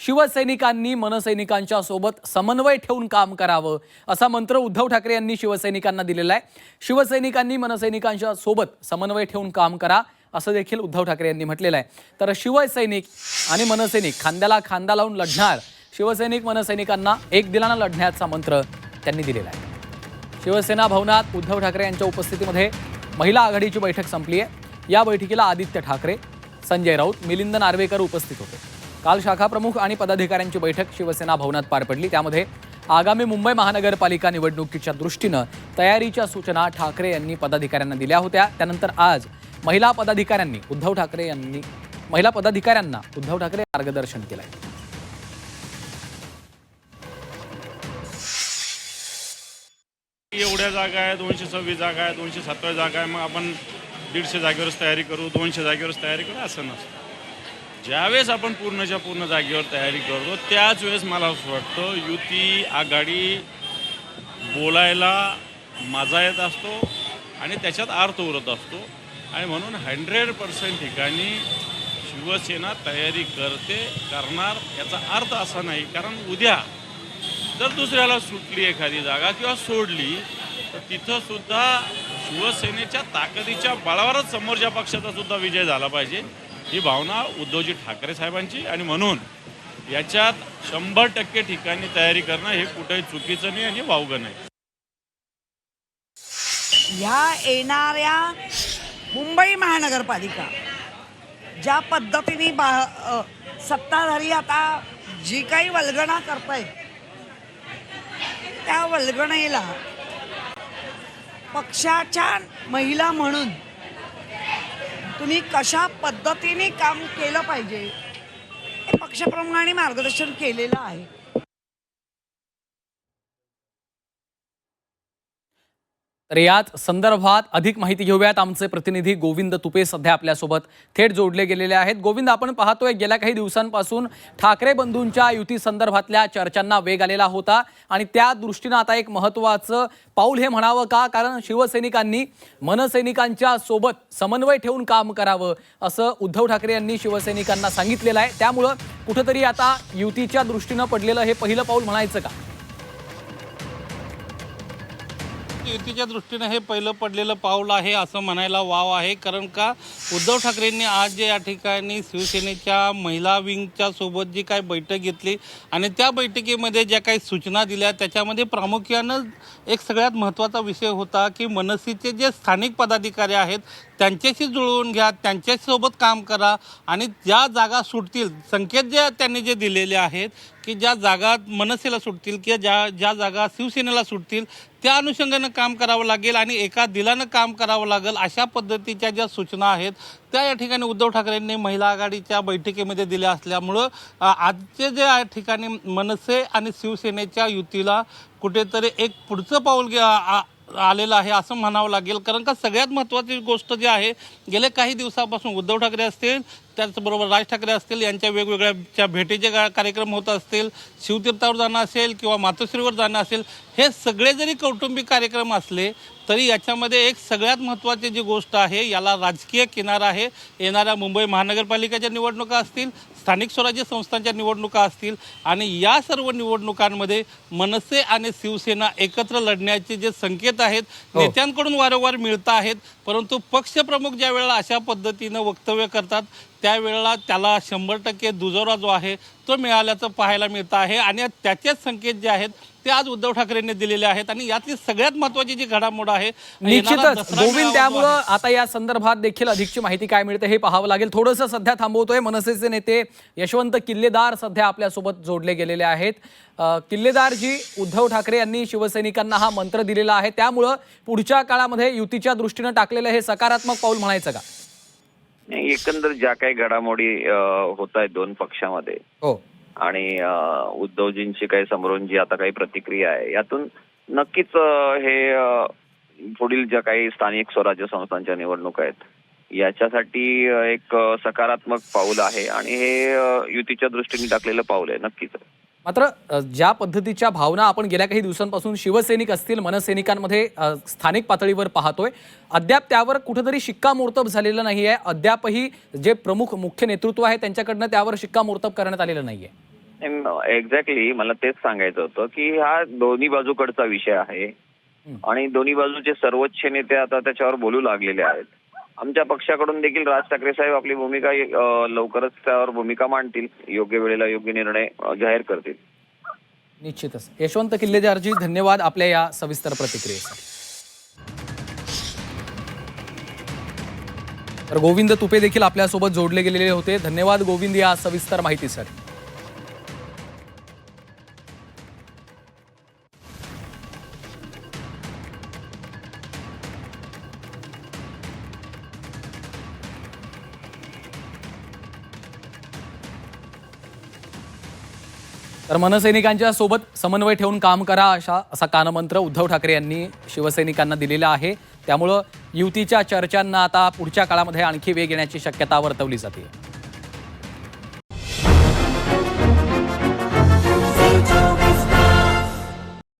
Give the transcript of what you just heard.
शिवसैनिकांनी मनसैनिकांच्या सोबत समन्वय ठेवून काम करावं असा मंत्र उद्धव ठाकरे यांनी शिवसैनिकांना दिलेला आहे. शिवसैनिकांनी मनसैनिकांच्या सोबत समन्वय ठेवून काम करा असं देखील उद्धव ठाकरे यांनी म्हटलेलं आहे. तर शिवसैनिक आणि मनसैनिक खांद्याला खांदा लावून लढणार शिवसैनिक मनसैनिकांना एक दिलानं लढण्याचा मंत्र त्यांनी दिलेला आहे. शिवसेना भवनात उद्धव ठाकरे यांच्या उपस्थितीमध्ये महिला आघाडीची बैठक संपली आहे. या बैठकीला आदित्य ठाकरे संजय राऊत मिलिंद नार्वेकर उपस्थित होते. काल शाखा प्रमुख आणि पदाधिकाऱ्यांची बैठक शिवसेना भवनात पार पडली. त्यामध्ये आगामी मुंबई महानगरपालिका निवडणुकीच्या दृष्टीनं तयारीच्या सूचना ठाकरे यांनी पदाधिकाऱ्यांना दिल्या होत्या. त्यानंतर आज महिला पदाधिकाऱ्यांनी उद्धव ठाकरे यांनी महिला पदाधिकाऱ्यांना उद्धव ठाकरे मार्गदर्शन केलं आहे एवढ्या जागा आहे दोनशे सव्वीस जागा आहे दोनशे सत्तावीस जागा आहे मग आपण दीडशे जागेवरच तयारी करू दोनशे जागेवरच तयारी करू असं नसतं. ज्यावेळेस आपण पूर्णच्या पूर्ण जागेवर तयारी करतो त्याच वेळेस मला असं वाटतं युती आघाडी बोलायला मजा येत असतो आणि त्याच्यात अर्थ उरत असतो. आणि म्हणून हंड्रेड पर्सेंट ठिकाणी शिवसेना तयारी करते करणार याचा अर्थ असा नाही. कारण उद्या जर दुसऱ्याला सुटली एखादी जागा किंवा सोडली तर तिथंसुद्धा शिवसेनेच्या ताकदीच्या बळावरच समोरच्या पक्षाचा सुद्धा विजय झाला पाहिजे. ही भावना उद्धवजी ठाकरे साहेबांची आणि म्हणून याच्यात शंभर टक्के ठिकाणी तयारी करणं हे कुठेही चुकीचं नाही आणि वावगं नाही. ह्या येणाऱ्या मुंबई महानगरपालिका ज्या पद्धतीने बा सत्ताधारी आता जी काही वल्गणा करतायत त्या वल्गणेला पक्षाच्या महिला म्हणून तुम्ही कशा पद्धतीने काम केलं पाहिजे? हे पक्षप्रमुखांनी मार्गदर्शन केलेलं आहे. तर याच संदर्भात अधिक माहिती घेऊयात. आमचे प्रतिनिधी गोविंद तुपे सध्या आपल्यासोबत थेट जोडले गेलेले आहेत. गोविंद आपण पाहतोय गेल्या काही दिवसांपासून ठाकरे बंधूंच्या युती संदर्भातल्या चर्चांना वेग आलेला होता आणि त्या दृष्टीनं आता एक महत्त्वाचं पाऊल हे म्हणावं का? कारण शिवसैनिकांनी मनसैनिकांच्या सोबत समन्वय ठेवून काम करावं असं उद्धव ठाकरे यांनी शिवसैनिकांना सांगितलेलं आहे. त्यामुळं कुठंतरी आता युतीच्या दृष्टीनं पडलेलं हे पहिलं पाऊल म्हणायचं का? युतीच्या दृष्टीनं हे पहिलं पडलेलं पाऊल आहे असं म्हणायला वाव आहे. कारण का उद्धव ठाकरेंनी आज जे या ठिकाणी शिवसेनेच्या महिला विंगच्या सोबत जी काही बैठक घेतली आणि त्या बैठकीमध्ये ज्या काही सूचना दिल्या त्याच्यामध्ये प्रामुख्यानं एक सगळ्यात महत्त्वाचा विषय होता की मनसेचे जे स्थानिक पदाधिकारी आहेत त्यांच्याशी जुळवून घ्या त्यांच्यासोबत काम करा आणि ज्या जागा सुटतील संकेत जे त्यांनी जे दिलेले आहेत की ज्या जागा मनसेला सुटतील किंवा ज्या ज्या जागा शिवसेनेला सुटतील त्या अनुषंगानं काम करावं लागेल आणि एका दिलानं काम करावं लागेल अशा पद्धतीच्या ज्या सूचना आहेत त्या या ठिकाणी उद्धव ठाकरेंनी महिला आघाडीच्या बैठकीमध्ये दिल्या असल्यामुळं आजचे जे या ठिकाणी मनसे आणि शिवसेनेच्या युतीला कुठेतरी एक पुढचं पाऊल घ्या आ- आलेलं आहे असं म्हणावं लागेल. कारण का सगळ्यात महत्त्वाची गोष्ट जी आहे गेल्या काही दिवसापासून उद्धव ठाकरे असतील त्याचबरोबर राज ठाकरे असतील यांच्या वेगवेगळ्या भेटीचे कार्यक्रम होत असतील शिवतीर्थावर जाणं असेल किंवा मातोश्रीवर जाणं असेल हे सगळे जरी कौटुंबिक कार्यक्रम असले तरी याच्यामध्ये एक सगळ्यात महत्त्वाची जी गोष्ट आहे याला राजकीय किनारा आहे. येणाऱ्या मुंबई महानगरपालिकेच्या निवडणुका असतील स्थानिक स्वराज्य संस्थांच्या निवडणुका असतील आणि या सर्व निवडणुकांमध्ये मनसे आणि शिवसेना एकत्र लढण्याचे जे संकेत आहेत हो. नेत्यांकडून वारंवार मिळत आहेत परंतु पक्षप्रमुख ज्या वेळेला अशा पद्धतीनं वक्तव्य करतात त्यावेळेला त्याला शंभर टक्के दुजोरा जो आहे तो मिळाल्याचं पाहायला मिळतं आहे आणि त्याचेच संकेत जे आहेत ते आज उद्धव ठाकरेंनी दिलेले आहेत आणि यातली सगळ्यात महत्त्वाची जी घडामोड आहे निश्चितच. गोविंद त्यामुळं आता या संदर्भात देखील अधिकची माहिती काय मिळते हे पाहावं लागेल. थोडंसं सध्या थांबवतोय मनसेचे नेते यशवंत किल्लेदार सध्या आपल्यासोबत जोडले गेलेले आहेत. अ, किल्लेदार जी उद्धव ठाकरे यांनी शिवसैनिकांना हा मंत्र दिलेला आहे. त्यामुळं पुढच्या काळामध्ये युतीच्या दृष्टीनं टाकलेलं हे सकारात्मक पाऊल म्हणायचं का? एकंदर ज्या काही घडामोडी होत आहेत दोन पक्षामध्ये हो. आणि उद्धवजींची काही समरोंजी जी आता काही प्रतिक्रिया आहे. यातून नक्कीच हे पुढील ज्या काही स्थानिक स्वराज्य संस्थांच्या निवडणुका आहेत याच्यासाठी एक सकारात्मक पाऊल आहे आणि हे युतीच्या दृष्टीने टाकलेलं पाऊल आहे नक्कीच. मात्र ज्या पद्धतीच्या भावना आपण गेल्या काही दिवसांपासून शिवसैनिक असतील मनसैनिकांमध्ये स्थानिक पातळीवर पाहतोय अद्याप त्यावर कुठेतरी शिक्कामोर्तब झालेलं नाही आहे अद्यापही जे प्रमुख मुख्य नेतृत्व आहे त्यांच्याकडनं त्यावर शिक्कामोर्तब करण्यात आलेलं नाही आहे एक्झॅक्टली मला तेच सांगायचं होतं की हा दोन्ही बाजूकडचा विषय आहे. आणि दोन्ही बाजूचे सर्वोच्च नेते आता त्याच्यावर बोलू लागलेले आहेत. आमच्या पक्षाकडून देखील राज ठाकरे साहेब आपली भूमिका लवकरच त्यावर भूमिका मांडतील. योग्य वेळेला योग्य निर्णय जाहीर करतील. निश्चितच. यशवंत किल्लेदारजी धन्यवाद आपल्या या सविस्तर प्रतिक्रियेसाठी. तर गोविंद तुपे देखील आपल्यासोबत जोडले गेलेले होते. धन्यवाद गोविंद या सविस्तर माहितीसाठी. तर मनसैनिकांच्या सोबत समन्वय ठेवून काम करा अशा असा कानमंत्र उद्धव ठाकरे यांनी शिवसैनिकांना दिलेला आहे. त्यामुळं युतीच्या चर्चांना आता पुढच्या काळामध्ये आणखी वेग येण्याची शक्यता वर्तवली जाते.